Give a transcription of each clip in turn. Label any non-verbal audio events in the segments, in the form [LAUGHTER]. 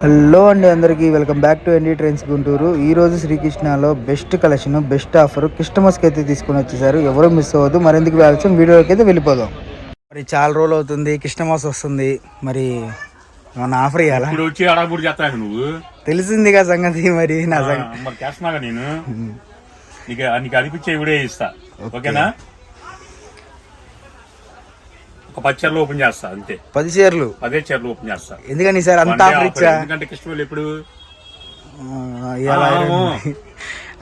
Hello అండి అందరికీ welcome back to ND trends Guntur. ఈ రోజు శ్రీకృష్ణలో బెస్ట్ కలెక్షన్ బెస్ట్ ఆఫర్ కస్టమర్స్కి అయితే తీసుకొని వచ్చేసారు. ఎవరు మిస్ అవ్వద్దు. మరెందుకు వెళ్ళాల్సిన వీడియోకి అయితే వెళ్ళిపోదాం. మరి చాలా రోజులు అవుతుంది కస్టమర్స్ వస్తుంది. మరి మన ఆఫర్ ఇవ్వాలా నువ్వు? తెలిసిందిగా సంగతి మరి నా సంగతి నేను? నీకు అనిపించే ఇస్తా ఓకేనా? ఒక పది చీరలు ఓపెన్ చేస్తా అంతే. పది చీరలు? పదే చీరలు ఓపెన్ చేస్తా. ఎందుకని సార్ అంత ఆఫర్. ఇచ్చా? ఎందుకంటే కృష్ణవేలు ఎప్పుడు.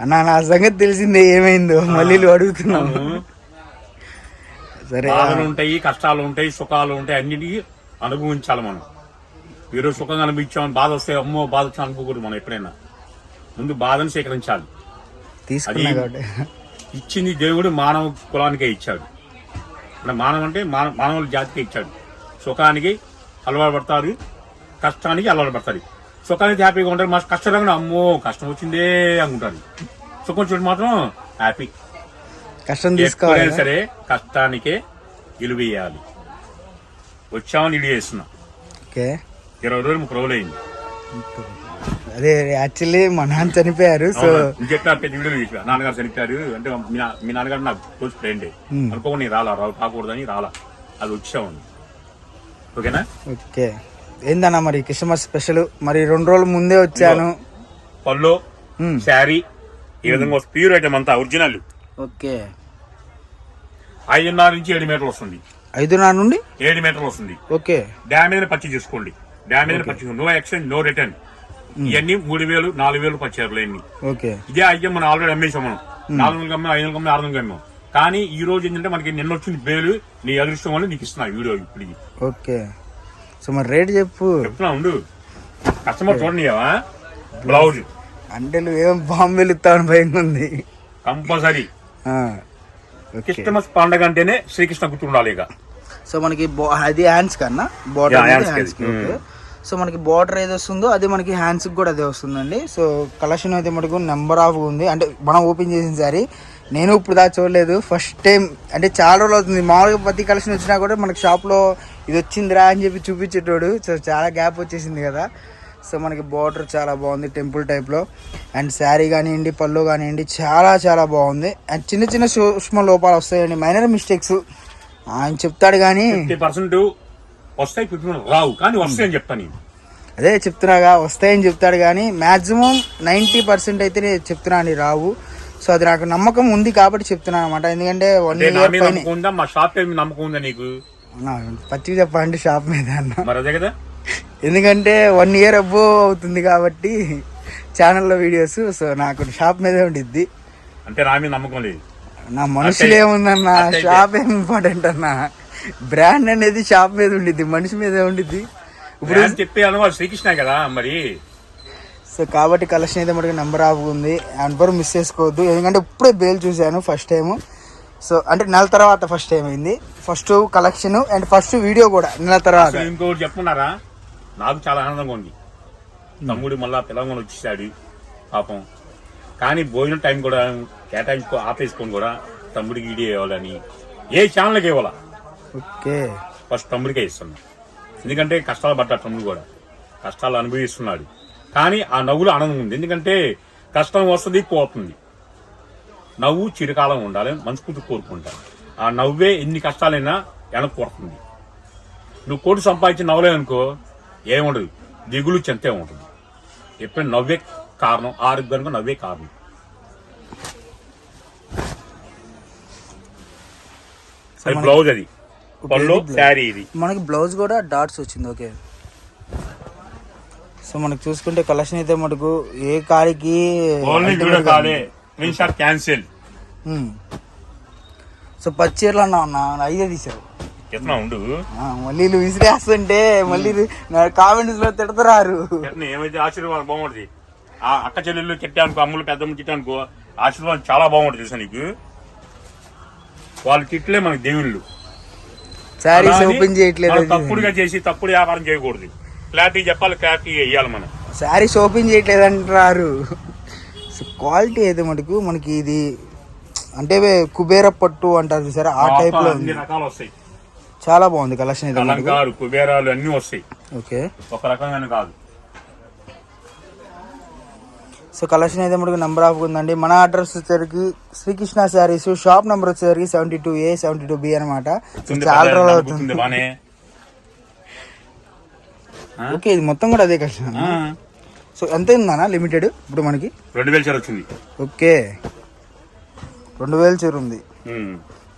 అన్న నా సంగతి తెలిసిందే ఏమైందో. మళ్ళీ అవును. సరే బాధలు ఉంటాయి కష్టాలు ఉంటాయి సుఖాలు ఉంటాయి అన్నిటికీ అనుభవించాలి మనం. ఈరోజు సుఖంగా అనిపించాం బాధ వస్తే అమ్మో బాధ వచ్చి అనుకోకూడదు మనం ఎప్పుడైనా. ముందు బాధను స్వీకరించాలి. తీసుకున్నా ఇచ్చింది దేవుడు మానవ కులానికే ఇచ్చాడు. అంటే మానవ అంటే మానవ మానవుల జాతికే ఇచ్చాడు. సుఖానికి అలవాటు పడతారు కష్టానికి అలవాటు పడతారు. సుఖానికి హ్యాపీగా ఉంటారు మా కష్టంగా అమ్మో కష్టం వచ్చిందే అనుకుంటారు. సుఖం చూడు మాత్రం హ్యాపీ. కష్టం తీసుకోవాలి. సరే కష్టానికే విలువ ఇవ్వాలి వచ్చామని ఇల్లు చేస్తున్నాం ఓకే. ఇరవై రోజులు ముప్పై రోజులు. అయింది అదే యాక్చువల్లీ మా నాన్న చనిపోయారు సో వీడియోలు నాన్నగారు చనిపోయారు. అంటే మీ నాన్నగారు నాకు క్లోజ్ ఫ్రెండ్. అనుకోకుండా రాలా రావు కాకూడదని రాలా. అది వచ్చాము ఓకేనా? ఓకే. ఏందన్నా మరి క్రిస్మస్ స్పెషల్? మరి రెండు రోజుల ముందే వచ్చాను. పళ్ళు. శారీ ఈ విధంగా ప్యూర్ ఐటమ్ అంతా ఒరిజినల్ ఓకే. ఐదున్నర నుంచి ఏడు మీటర్లు వస్తుంది. ఐదున్నర నుండి? ఏడు మీటర్లు వస్తుంది. ఓకే. డ్యామేజ్ పర్చేజ్ చేసుకోండి. Damage purchase no exchange no return ఇవన్నీ మూడు వేలు నాలుగు వేలు పచ్చారు ఇవన్నీ ఓకే. ఇదే ఐటమ్ మనం ఆల్రెడీ అమ్మేసాం మనం. నాలుగు వందలు అమ్మాం ఐదు వందలు అమ్మాం ఆరు వందలు అమ్మాం కానీ ఈ రోజు ఏంటంటే మనకి నిన్న వచ్చింది బేలు నీ అదృష్టం వల్ల నీకు ఇస్తున్నా వీడియో ఇప్పుడు. ఓకే. సో మరి రేట్ చెప్పు. చెప్తున్నా ఉండు. కస్టమర్ చూడనియావా బ్లౌజ్. అంటే నువ్వు ఏం బాంబు వెళుతావని భయంగా ఉంది. కంపల్సరీ. క్రిస్టమస్ పండగ అంటేనే శ్రీకృష్ణ గుర్తుండాలి ఇక. సో మనకి అది హ్యాండ్స్ కన్నా కి హ్యాండ్స్ సో మనకి బార్డర్ ఏది వస్తుందో అది మనకి హ్యాండ్స్కి కూడా అదే వస్తుందండి. సో కలెక్షన్ అయితే మనకు నెంబర్ ఆఫ్ ఉంది. అంటే మనం ఓపెన్ చేసిన సారీ నేను ఇప్పుడు దాకా చూడలేదు. ఫస్ట్ టైం అంటే చాలా రోజులు అవుతుంది. మామూలుగా ప్రతి కలెక్షన్ వచ్చినా కూడా మనకి షాప్లో ఇది వచ్చిందిరా అని చెప్పి చూపించేటోడు. సో చాలా గ్యాప్ వచ్చేసింది కదా. సో మనకి బార్డర్ చాలా బాగుంది టెంపుల్ టైప్లో అండ్ శారీ కానివ్వండి పళ్ళు కానివ్వండి చాలా చాలా బాగుంది. అండ్ చిన్న చిన్న సూక్ష్మ లోపాలు వస్తాయండి. మైనర్ మిస్టేక్స్ ఆయన చెప్తాడు కానీ పర్సెంట్ వస్తాయి ఫిఫ్టీ రావు. కానీ వస్తాయి అని చెప్తాను నేను. అదే చెప్తున్నాగా వస్తాయని చెప్తాడు కానీ మాక్సిమం నైంటీ పర్సెంట్ అయితే నేను చెప్తున్నా అండి రావు. సో అది నాకు నమ్మకం ఉంది కాబట్టి చెప్తున్నాను అనమాట ఎందుకంటే వన్ ఇయర్ మా షాప్ మీద నమ్మకం ఉందా నీకు? పచ్చిగా చెప్పండి షాప్ మీద అన్న. మరి అదే కదా. ఎందుకంటే వన్ ఇయర్ అబ్బో అవుతుంది కాబట్టి ఛానల్లో వీడియోస్ సో నాకు షాప్ మీదే ఉండిద్ది. అంటే నా మీద నమ్మకం లేదు. నా మనుషులు ఏముందన్న. షాప్ ఏం ఇంపార్టెంట్ అన్న? బ్రాండ్ అనేది షాప్ మీద ఉండిద్ది మనిషి మీదే ఉండిద్ది. ఇప్పుడు చెప్పే అనుభవం శ్రీకృష్ణ కదా మరి? సో కాబట్టి కలెక్షన్ అయితే మనకి నెంబర్ ఆఫ్ ఉంది. మిస్ చేసుకోవద్దు. ఎందుకంటే ఇప్పుడే బేల్ చూశాను ఫస్ట్ టైం సో అంటే నెల తర్వాత ఫస్ట్ టైం అయింది. First collection and first video కూడా నెల తర్వాత. ఇంకోటి చెప్పున్నారా నాకు చాలా ఆనందంగా ఉంది. తమ్ముడు మళ్ళా పిల్లలు వచ్చేసాడు. పాపం. కానీ భోజనం టైం కూడా కేటాయించుకో ఆపేసుకొని కూడా. తమ్ముడికి వీడియో ఇవ్వాలని. ఏ ఛానల్కి ఇవ్వాలా? ఓకే. ఫస్ట్ తమ్ముడికే ఇస్తున్నా ఎందుకంటే కష్టాలు పడ్డాడు తమ్ముడు కూడా. కష్టాలు అనుభవిస్తున్నాడు. కానీ ఆ నవ్వులో ఆనందం ఉంది. ఎందుకంటే కష్టం వస్తుంది పోతుంది నవ్వు చిరకాలం ఉండాలి మనస్ఫూర్తి కోరుకుంటాను ఆ నవ్వే ఎన్ని కష్టాలైనా వెనక్కి కొడుతుంది. నువ్వు కోటి సంపాదించి నవ్వలేదనుకో ఏముండదు. దిగులు చెంతే ఉంటుంది. ఎప్పుడైనా నవ్వే కారణం ఆరోగ్యానికి నవ్వే కారణం. అది బ్లౌజ్ అది. పళ్ళు శారీ ఇది. మనకి బ్లౌజ్ కూడా డాట్స్ వచ్చింది ఓకే సో మనకి చూసుకుంటే కలెక్షన్ అయితే మనకు ఏ కాడికి ఓన్లీ కాలే. Shot cancel. సో పచ్చీరలు అన్నా అన్న ఐదే తీసావు ఉండు? మళ్ళీ వీళ్ళు విసిరేస్తుంటే మళ్ళీ కామెంట్స్లో తిడతారు ఏమైతే ఆశీర్వాదం బాగుంటుంది. ఆ అక్క చెల్లెళ్ళు తిట్టానుకో అమ్ములు పెద్దమ్మ తిట్టానుకో ఆశీర్వాదం చాలా బాగుంటుంది తెలుసా నీకు? వాళ్ళ తిట్లే మనకి దేవుళ్ళు. శారీస్ ఓపెన్ చేయట్లేదు తప్పుడుగా చేసి తప్పుడు వ్యాపారం చేయకూడదు. క్లారిటీ చెప్పాలి క్లారిటీ ఇవ్వాలి మనం. శారీస్ ఓపెన్ చేయట్లేదు అంటారు క్వాలిటీ అయితే మటుకు మనకి ఇది అంటే కుబేర పట్టు అంటారు చూసారా? ఆ టైప్లో రకాలు వస్తాయి. చాలా బాగుంది కలెక్షన్ అయితే కుబేరాలు అన్ని వస్తాయి. ఓకే. ఒక రకంగానే కాదు. సో కలెక్షన్ అయితే మనకు నెంబర్ ఆఫ్ ఉందండి. మన అడ్రస్ వచ్చేసరికి శ్రీకృష్ణ శారీస్ షాప్ నెంబర్ వచ్చేసరికి seventy two A seventy two B అనమాట చాలా రోజులు అవుతుంది. [LAUGHS] ఓకే ఇది మొత్తం కూడా అదే కలెక్షన్ సో ఎంత ఉందన్నా లిమిటెడ్ ఇప్పుడు మనకి? రెండు వేలు చీర వచ్చింది. ఓకే. రెండు వేలు చీర ఉంది.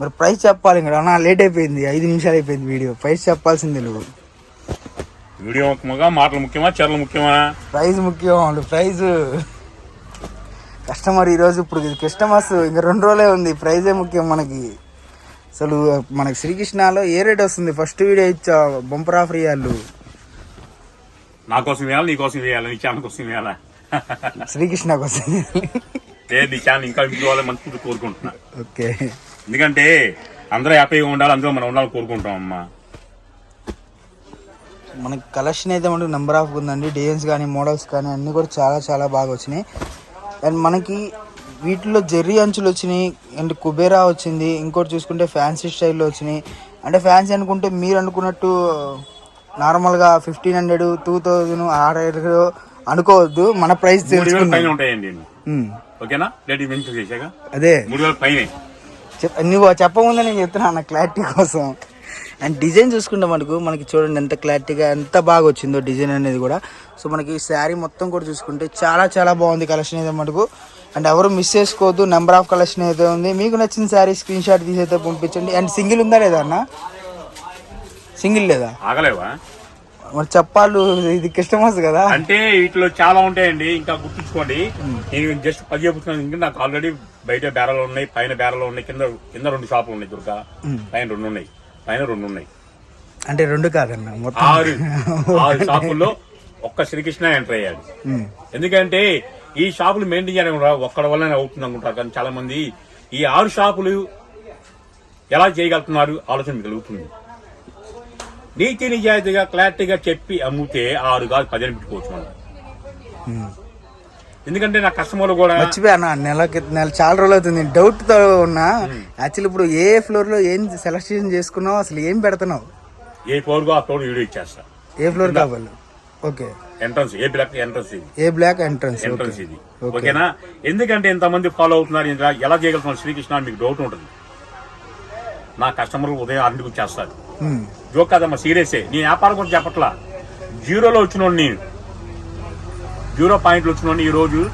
మరి ప్రైస్ చెప్పాలి ఇంకా. అన్న లేట్ అయిపోయింది. ఐదు నిమిషాలు అయిపోయింది వీడియో ప్రైస్ చెప్పాల్సిందే నువ్వు. వీడియో ముఖ్యమా మాటలు ముఖ్యమా చీరలు ముఖ్యమా? ప్రైజ్ ముఖ్యం ప్రైజ్ కస్టమర్ ఈరోజు ఇప్పుడు ఇది కస్టమర్స్ ఇంకా రెండు రోజులే ఉంది. ప్రైజే ముఖ్యం మనకి. అసలు మనకి శ్రీకృష్ణలో ఏ రేట్ వస్తుంది? ఫస్ట్ వీడియో ఇచ్చా బంపర్ ఆఫర్ ఇవ్వాలి నా కోసం వేయాలి నీ కోసం వేయాలి నీ ఛానల్ కోసం వేయాలా శ్రీకృష్ణకి వస్తుంది లేదు నీ ఛానల్ ఇంకా వాళ్ళ మంచి కోరుకుంటున్నా. ఓకే. ఎందుకంటే అందరూ హ్యాపీగా ఉండాలి అందులో మనం ఉండాలని కోరుకుంటాం అమ్మా. మనకి కలెక్షన్ అయితే మనకి నెంబర్ ఆఫ్ ఉందండి. డిజైన్స్ కానీ మోడల్స్ కానీ అన్నీ కూడా చాలా చాలా బాగా వచ్చినాయి. అండ్ మనకి వీటిలో జెర్రీ అంచులు వచ్చినాయి అండ్ కుబేరా వచ్చింది ఇంకోటి చూసుకుంటే ఫ్యాన్సీ స్టైల్లో వచ్చినాయి. అంటే ఫ్యాన్సీ అనుకుంటే మీరు అనుకున్నట్టు నార్మల్గా ఫిఫ్టీన్ హండ్రెడ్ టూ థౌజండ్ ఆరు అనుకోవద్దు. మన ప్రైస్ ఓకేనా? అదే. నువ్వు చెప్పముందే నేను చెప్తున్నా అన్న క్లారిటీ కోసం. అండ్ డిజైన్ చూసుకుంటే మనకు మనకి చూడండి ఎంత క్లారిటీగా ఎంత బాగా వచ్చిందో డిజైన్ అనేది కూడా. సో మనకి శారీ మొత్తం కూడా చూసుకుంటే చాలా చాలా బాగుంది కలెక్షన్ అయితే మనకు. అండ్ ఎవరు మిస్ చేసుకోవద్దు నెంబర్ ఆఫ్ కలెక్షన్ అయితే ఉంది. మీకు నచ్చిన శారీ స్క్రీన్ షాట్ తీసి అయితే పంపించండి. అండ్ సింగిల్ ఉందా లేదా అన్న? సింగిల్ లేదా? ఆగలేవా? మరి చెప్పాలు ఇది కస్టమర్స్ కదా. అంటే వీటిలో చాలా ఉంటాయండి. ఇంకా గుర్తుంచుకోండి. నేను జస్ట్ పది చెబుతున్నాను ఇంకా నాకు ఆల్రెడీ బయట బేరాలు ఉన్నాయి పైన బేరాలు ఉన్నాయి కింద కింద రెండు షాపులు ఉన్నాయి దుర్గా. పైన రెండు ఉన్నాయి. పైన రెండు ఉన్నాయి అంటే రెండు కాదన్న మొత్తం. ఆరు ఆరు షాపుల్లో ఒక్క శ్రీకృష్ణ ఎంటర్ అయ్యాడు. ఎందుకంటే ఈ షాపులు మెయింటైన్ కూడా ఒక్కడి వల్ల అవుతుంది అనుకుంటారు కానీ చాలా మంది ఈ ఆరు షాపులు ఎలా చేయగలుగుతున్నారు ఆలోచన మీకు కలుగుతుంది. నీతి నిజాయితీగా క్లారిటీగా చెప్పి అమ్మితే ఆరు కాదు పదిహేను పెట్టుకోవచ్చు మనం. ఎందుకంటే నా కస్టమర్లు కూడా మర్చిపోయా నెలకి నెల చాలా రోజులు అవుతుంది. డౌట్తో ఉన్నా. యాక్చువల్లీ ఇప్పుడు ఏ ఫ్లోర్లో ఏం సెలెక్షన్ చేసుకున్నావు? అసలు ఏం పెడుతున్నావు? ఏ ఫ్లోర్ ఆ ఫ్లోర్ వీడియో ఇచ్చేస్తా. ఏ ఫ్లోర్ కావాలి? Okay. Entrance A block entrance ఇది? A block entrance? ఎంట్రన్స్ ఇది. ఓకేనా? ఎందుకంటే ఇంతమంది ఫాలో అవుతున్నారు ఎలా చేయగలుగుతున్నారు శ్రీకృష్ణ మీకు డౌట్ ఉంటుంది. నా కస్టమర్లు ఉదయం ఆరింటికి వచ్చేస్తారు జోక్ కాదమ్మా సీరియసే నీ వ్యాపారం గురించి చెప్పట్లా. జీరోలో వచ్చిన నేను జీరో పాయింట్లు వచ్చిన ఈరోజు రోజు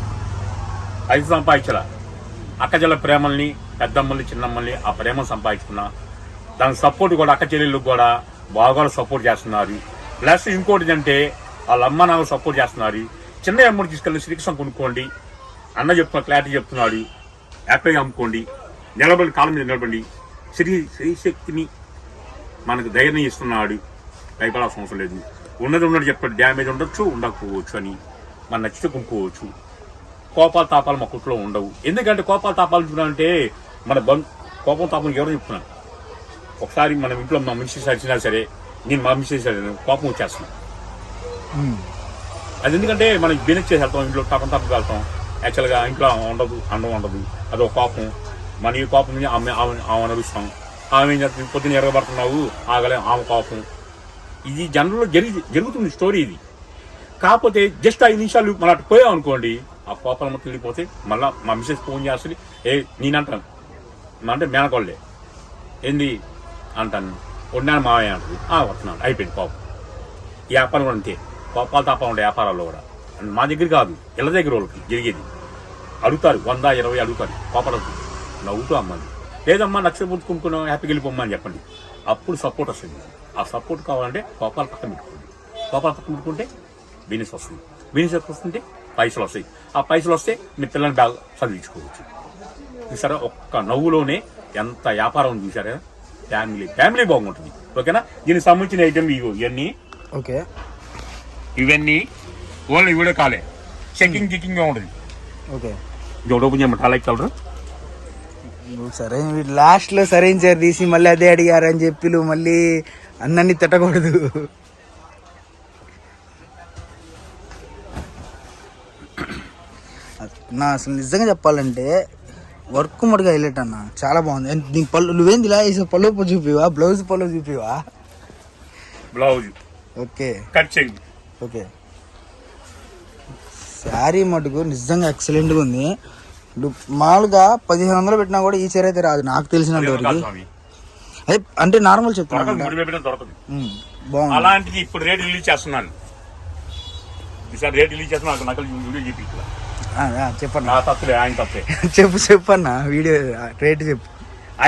ఐదు సంపాదించాల. అక్కచెల్ల ప్రేమల్ని పెద్దమ్మల్ని చిన్నమ్మల్ని ఆ ప్రేమ సంపాదించుకున్నా. దానికి సపోర్ట్ కూడా అక్క చెల్లెళ్ళకి కూడా బాగా సపోర్ట్ చేస్తున్నారు. ప్లస్ ఇంకోటి అంటే వాళ్ళ అమ్మ నాకు సపోర్ట్ చేస్తున్నారు. చిన్న అమ్మని తీసుకెళ్ళి శ్రీకృష్ణ కొనుక్కోండి. అన్న చెప్తున్న క్లారిటీ చెప్తున్నాడు. హ్యాపీగా అమ్ముకోండి. నిలబడి కాలం మీద నిలబడి శ్రీ శ్రీశక్తిని మనకు ధైర్యం ఇస్తున్నాడు. భయపడాల్సిన అవసరం లేదు. ఉన్నది ఉన్నది చెప్పాడు. డ్యామేజ్ ఉండొచ్చు ఉండకపోవచ్చు అని. మన నచ్చితే కొనుక్కోవచ్చు కోపాలు తాపాలు మా కుట్లో ఉండవు. ఎందుకంటే కోపాలు తాపాలు చూడాలంటే మన బంధు కోపం తాపం ఎవరు చెప్తున్నాను? ఒకసారి మన ఇంట్లో మా మిస్సెస్ అరిచినా సరే నేను మా మిస్సెస్ అరిచాను, కోపం వచ్చేస్తున్నాను అది ఎందుకంటే మనం బిజినెస్ చేసి వెళ్తాం ఇంట్లో తప్పం తప్పకు వెళ్తాం. యాక్చువల్గా ఇంట్లో ఉండదు అండం ఉండదు. అదొక కోపం. మన ఈ కోపం ఆమె ఆమె ఆమె నడుస్తాం ఆమె ఏం చేస్తుంది? పొద్దున్న ఎరగబడుతున్నావు ఆగలే ఆమె కోపం. ఇది జనరల్లో జరిగి జరుగుతుంది స్టోరీ ఇది. కాకపోతే జస్ట్ ఐదు నిమిషాలు మళ్ళీ అటు పోయాం అనుకోండి ఆ కోపం మొత్తం వెళ్ళిపోతే మళ్ళీ మా మిస్సెస్ ఫోన్ చేస్తుంది ఏ నేనంటాను అంటే మేనకోళ్ళే ఏంది? అంటాను. ఉన్నాను మావయ్య అంటుంది. వస్తున్నాను అయిపోయింది పాపం ఈ వ్యాపారం కూడా అంతే. కోపాలు తాపా ఉండే వ్యాపారాల్లో కూడా. మా దగ్గర కాదు ఇళ్ళ దగ్గర వాళ్ళకి జరిగేది. అడుగుతారు వంద ఇరవై అడుగుతారు. కోపడద్దు. నవ్వుతూ అమ్మని లేదమ్మా నచ్చిన పుట్టుకుంటున్నాం హ్యాపీకి వెళ్ళిపోమ్మని చెప్పండి. అప్పుడు సపోర్ట్ వస్తుంది. ఆ సపోర్ట్ కావాలంటే కోపాలు పక్కన పెట్టుకోండి. కోపాలు పక్కన పెట్టుకుంటే బిజినెస్ వస్తుంది బిజినెస్ వస్తుంటే పైసలు వస్తాయి ఆ పైసలు వస్తే మీ పిల్లల్ని బాగా చదివించుకోవచ్చు. చూసారా? ఒక్క నవ్వులోనే ఎంత వ్యాపారం ఉంది చూసారా? ఫ్యామిలీ ఫ్యామిలీ బాగుంటుంది. ఓకేనా? దీనికి సంబంధించిన ఐటమ్ ఇవి ఇవన్నీ. ఓకే. ఇవన్నీ ఓన్లీ వీడియో కాలే. చెకింగ్ గికింగ్గా ఉంటుంది. ఓకే. ఇది ఓపెన్ చేయమంటే లైక్ కలరు సరే లాస్ట్లో సరైన సార్ తీసి మళ్ళీ అదే అడిగారని చెప్పి మళ్ళీ అందరినీ తిట్టకూడదు. నా అసలు నిజంగా చెప్పాలంటే వర్క్ మటుగా హైలైట్ అన్న. చాలా బాగుంది. నీ పళ్ళు నువ్వేంది ఇలా వేసే పళ్ళు చూపివా? బ్లౌజ్ పళ్ళు చూపివా? బ్లౌజ్. ఓకే. కట్ చేయండి ఓకే. శారీ మటుకు నిజంగా ఎక్సలెంట్గా ఉంది. మామూలుగా పదిహేను వందలు పెట్టినా కూడా ఈ చీర అయితే రాదు. నాకు తెలిసినంత వరకు అదే అంటే నార్మల్ చెప్తాను బాగుంది. అలాంటిది ఇప్పుడు రేట్ రిలీజ్ చేస్తున్నాను. ఈసారి రేట్ రిలీజ్ చేస్తున్నా నాకు నకలు వీడియో ఆ, చెప్పన్న. తప్పులే ఆయన [LAUGHS] చెప్పు చెప్పన్న వీడియో రేట్ చెప్పు.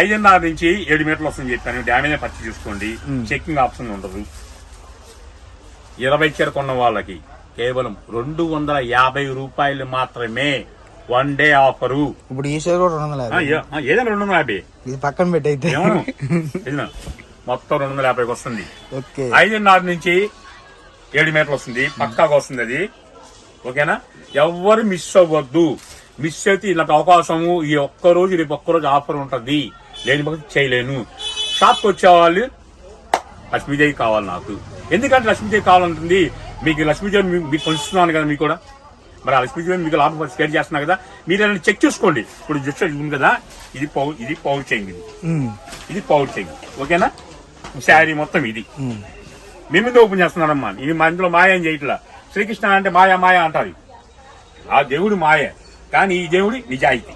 ఐదున్నర నుంచి ఏడు మీటర్లు వస్తుంది చెప్పాను. డ్యామేజ్ పర్చేజ్ చేసుకోండి. చెక్కింగ్ ఆప్షన్ ఉండదు. ఇరవై చీర కొన్న వాళ్ళకి కేవలం రెండు వందల యాభై రూపాయలు మాత్రమే వన్ డే ఆఫరు. ఇప్పుడు ఈ షేర్ కూడా రెండు వందల యాభై. ఏదైనా రెండు వందల యాభై. ఇది పక్కన పెట్టయితే మొత్తం రెండు వందల యాభైకి వస్తుంది. ఓకే. ఐదున్నర నుంచి ఏడు మీటర్లు వస్తుంది. పక్కాగా వస్తుంది అది. ఓకేనా? ఎవ్వరు మిస్ అవ్వద్దు. మిస్ అయితే ఇలాంటి అవకాశము ఈ ఒక్క రోజు రేపు ఒక్క రోజు ఆఫర్ ఉంటది. లేని పక్కన చేయలేను. షాప్కి వచ్చే వాళ్ళు లక్ష్మీదేవి కావాలి నాకు. ఎందుకంటే లక్ష్మీదేవి కావాలంటుంది. మీకు లక్ష్మీదేవి మీకు పంచుతున్నాను కదా మీకు కూడా. మరి ఆ లక్ష్మీదేవి మీకు లాభం షేర్ చేస్తున్నా కదా. మీరు ఏదైనా చెక్ చేసుకోండి. ఇప్పుడు జస్ట్ ఉంది కదా. ఇది పౌ ఇది పౌర్ చేయండి ఇది. పౌర్ చేయండి ఓకేనా? శారీ మొత్తం ఇది. మేము. ఓపెన్ చేస్తున్నారమ్మా. ఇది మా ఇంట్లో మాయ చేయట్లా. శ్రీకృష్ణ అంటే మాయ మాయ అంటారు. ఆ దేవుడు మాయ కానీ ఈ దేవుడి నిజాయితీ.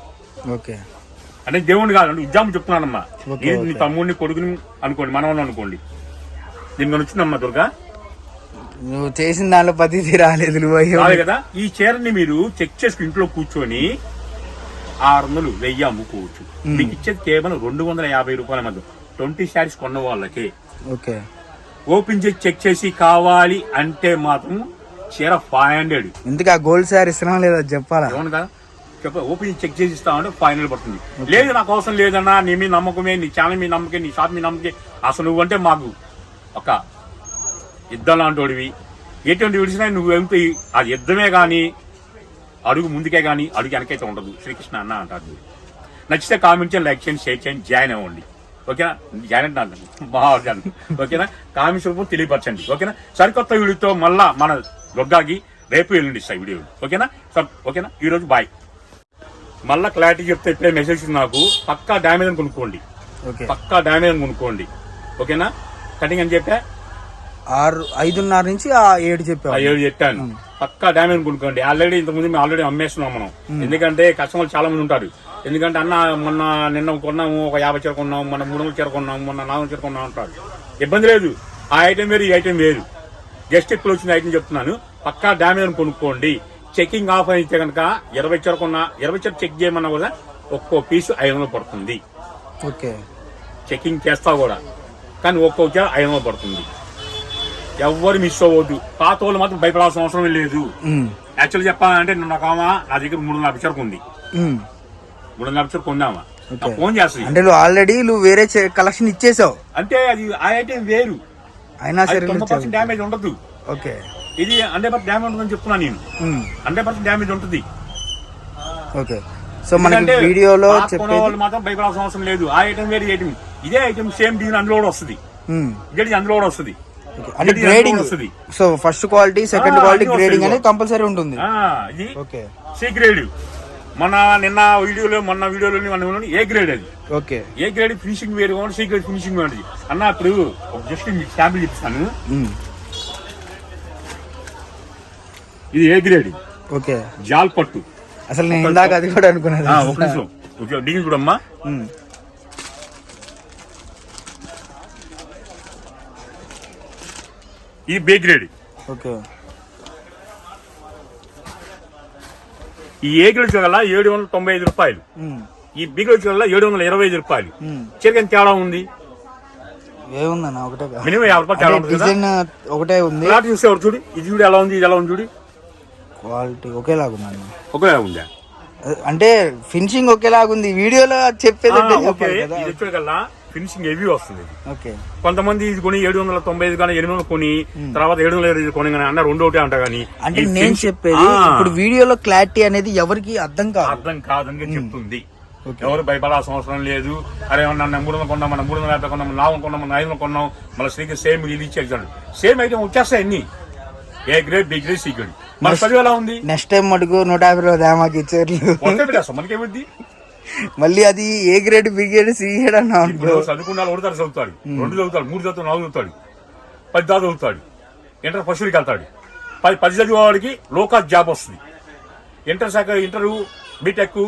ఓకే. అంటే దేవుడు కాదు ఎగ్జాంపుల్ చెప్తున్నానమ్మా. నీ. తమ్ముడిని కొడుకుని అనుకోండి మనవని అనుకోండి. దీని మీద వచ్చిందమ్మా దుర్గా? నువ్వు చేసిన దాంట్లో పతిథి రాలేదు నువ్వు కదా? ఈ చీరని మీరు చెక్ చేసుకుని ఇంట్లో కూర్చొని ఆరు వందలు వెయ్యి అమ్ముకోవచ్చు. మీకు ఇచ్చేది కేవలం రెండు వందల యాభై రూపాయల మధ్య ట్వంటీ శారీస్ కొన్న వాళ్ళకి. ఓకే. ఓపెన్ చేసి చెక్ చేసి కావాలి అంటే మాత్రం చీర ఫైవ్ హండ్రెడ్ ఇందుకు ఆ గోల్డ్ శారీ ఇస్తున్నాం లేదా చెప్పాలా? అవును కదా? చెప్ప ఓపెన్ చెక్ చేసి ఇస్తామంటే ఫైవ్ హండ్రెడ్ పడుతుంది. లేదు నాకు అవసరం లేదన్నా నీ మీ నమ్మకమే నీ ఛానల్ మీ నమ్మకే నీ షాప్ మీ నమ్మకే. అసలు నువ్వంటే మాకు ఒక యుద్ధం లాంటివి ఎటువంటి విడిచినా నువ్వు వెళ్తే అది యుద్ధమే కానీ అడుగు ముందుకే కానీ అడుగు వెనకైతే ఉండదు. శ్రీకృష్ణ అన్న అంటారు నచ్చితే కామెంట్ చేయండి లైక్ చేయండి షేర్ చేయండి జాయిన్ అవ్వండి. ఓకేనా? జాయిన్ అంటే బాగా ఓకేనా? కామెంట్స్ రూపంలో తెలియపరచండి. ఓకేనా? సరికొత్త వీడియోతో మళ్ళా మన దుర్గాకి రేపు ఎల్లుండి ఇస్తాయి వీడియో. ఓకేనా? సర్ ఓకేనా? ఈరోజు బాయ్. మళ్ళా క్లారిటీ చెప్తే ఇప్పుడే మెసేజ్ నాకు. పక్కా డ్యామేజ్ అని కొనుక్కోండి. ఓకే. పక్కా డ్యామేజ్ అని కొనుక్కోండి. ఓకేనా? కటింగ్ అని చెప్పా? ఆరు ఐదున్నర నుంచి ఆ ఏడు ఆ చెప్పావు ఏడు చెప్పాను. పక్కా డ్యామేజ్ కొనుక్కోండి. ఆల్రెడీ ఇంతకుముందు మేము ఆల్రెడీ అమ్మేస్తున్నాం మనం. ఎందుకంటే కస్టమర్లు చాలా మంది ఉంటారు. ఎందుకంటే అన్న మొన్న నిన్న కొన్నాము ఒక యాభై చీర కొన్నాము మొన్న మూడు వందల చీర కొన్నాము మొన్న నాలుగు వందల చీర కొన్నాం అంటారు. ఇబ్బంది లేదు. ఆ ఐటెం వేరు ఈ ఐటెం వేరు. జస్ట్ ఇప్పుడు వచ్చిన ఐటెం చెప్తున్నాను. పక్కా డ్యామేజ్ కొనుక్కోండి. చెకింగ్ ఆఫ్ అయితే కనుక ఇరవై చీర కొన్నా ఇరవై చీర చెక్ చేయమన్నా కూడా ఒక్కో పీసు ఐదు వందలు పడుతుంది. ఓకే. చెకింగ్ చేస్తా కూడా. కానీ ఒక్కో చీర ఐదు వందలు పడుతుంది. ఎవ్వరు మిస్ అవ్వద్దు. పాత వాళ్ళు మాత్రం భయపడాల్సిన అవసరం లేదు. యాక్చువల్ చెప్పాలంటే నిన్న ఒక ఆమె నా దగ్గర మూడు వందల పిక్చర్ ఉంది. మూడు వందల పిక్చర్ కొందామా. ఫోన్ చేస్తుంది అంటే నువ్వు ఆల్రెడీ నువ్వు వేరే కలెక్షన్ ఇచ్చేసావు. అంటే అది ఆ ఐటెం వేరు. అయినా సరే పర్సెంట్ డ్యామేజ్ ఉండదు. ఓకే. ఇది హండ్రెడ్ పర్సెంట్ డ్యామేజ్ ఉంటుందని చెప్తున్నాను నేను. హండ్రెడ్ పర్సెంట్ డ్యామేజ్ ఉంటుంది. ఓకే. సో మనకి వీడియోలో చెప్పేది మాత్రం భయపడాల్సిన అవసరం లేదు. ఆ ఐటెం వేరు ఈ ఐటెం ఇదే ఐటెం సేమ్ దీని అందులో కూడా వస్తుంది. ఇది అందులో కూడా వస్తుంది. అంటే గ్రేడింగ్ వస్తుంది. So first quality second quality grading అనేది కంపల్సరీ ఉంటుంది. ఇది ఓకే. సి గ్రేడ్ మన నిన్న వీడియోలో మొన్న వీడియోలో మన ఏ గ్రేడ్ అది? ఓకే. ఏ గ్రేడ్ ఫినిషింగ్ వేరు కావాలి సి గ్రేడ్ ఫినిషింగ్ వేరు అన్న ఇప్పుడు జస్ట్ మీకు శాంపిల్ చెప్తాను ఇది ఏ గ్రేడ్ ఓకే. జాల్ పట్టు అసలు నేను ఇందాక అది కూడా అనుకున్నాను. ఆ, ఒక నిమిషం. ఓకే డిగ్రీ చూడమ్మా. ఇది బే గ్రేడ్ ఓకే. ఈ ఏ గ్రేడ్ చూడాల ఏడు వందల తొంభై ఐదు రూపాయలు. ఈ బి గ్రేడ్ చూడాల ఏడు వందల ఇరవై ఐదు రూపాయలు. చికెన్ తేడా ఉంది? ఏముందన్న ఒకటే కాదు. మినిమం యాభై రూపాయలు తేడా ఒకటే ఉంది. చూసేవాడు చూడు ఇది చూడు ఎలా ఉంది ఇది ఎలా ఉంది చూడు. క్వాలిటీ ఒకేలాగా ఉందన్న. ఉందా? అంటే ఫినిషింగ్ ఒకేలాగా ఉంది వీడియోలో చెప్పేది కదా. ఫినిషింగ్ హెవీ వస్తుంది. ఓకే. కొంతమంది ఇది కొని ఏడు వందల తొంభై ఐదు కానీ ఎనిమిది వందలు కొని తర్వాత ఏడు వందల ఇరవై కొని కానీ అన్న రెండు ఒకటి అంట కానీ అంటే నేను చెప్పేది ఇప్పుడు వీడియోలో క్లారిటీ అనేది ఎవరికి అర్థం కాదు. అర్థం కాదని చెప్తుంది. ఓకే. ఎవరు భయపడాల్సిన అవసరం లేదు. అరే నన్ను మూడు వందలు కొన్నాం మనం మూడు వందల యాభై కొన్నాం నాలుగు కొన్నాం మనం ఐదు వందలు కొన్నాం మళ్ళీ శ్రీకి సేమ్ ఇది ఇచ్చేసాడు సేమ్ ఐటమ్ వచ్చేస్తాయి అన్ని. A grade B grade C grade మన చదువు ఎలా ఉంది? నెక్స్ట్ టైం మటుకు నూట యాభై రోజు పెట్టేస్తాం. మనకేమిద్ది మళ్ళీ అది A grade B grade C grade అన్నా ఇప్పుడు చదువుకున్న వాళ్ళు ఒకటి చదువుతాడు రెండు చదువుతాడు మూడు చదువుతాడు నాలుగు చదువుతాడు పది దాకా చదువుతాడు. ఇంటర్ ఫస్ట్కి వెళ్తాడు. పది పది చదివే వాడికి లోకా జాబ్ వస్తుంది. ఇంటర్ శాఖ ఇంటర్ బీటెక్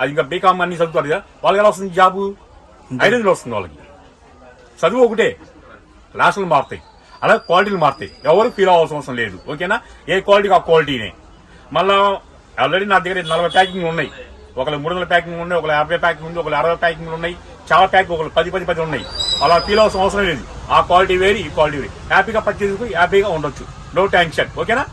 అది ఇంకా బీకామ్ అన్ని చదువుతారు కదా వాళ్ళకి ఎలా వస్తుంది జాబు ఐడెంటిటీ వస్తుంది వాళ్ళకి. చదువు ఒకటే. క్లాసులు మారుతాయి. అలా క్వాలిటీలు మారుతాయి. ఎవరు ఫీల్ అవ్వాల్సిన అవసరం లేదు. ఓకేనా? ఏ క్వాలిటీకి ఆ క్వాలిటీనే మళ్ళా ఆల్రెడీ నా దగ్గర నలభై ప్యాకింగ్ ఉన్నాయి. ఒకళ్ళు మూడు వందల ప్యాకింగ్ ఉన్నాయి ఒకళ్ళు యాభై ప్యాకింగ్ ఉంది ఒకళ్ళు అరవై ప్యాకింగ్ ఉన్నాయి చాలా ప్యాక్ ఒకళ్ళు పది పది పది ఉన్నాయి. అలా ఫీల్ అవసరం అవసరం లేదు. ఆ క్వాలిటీ వేరు ఈ క్వాలిటీ వేరు. హ్యాపీగా పర్చేజ్ హ్యాపీగా ఉండొచ్చు. నో షర్ట్ ఓకేనా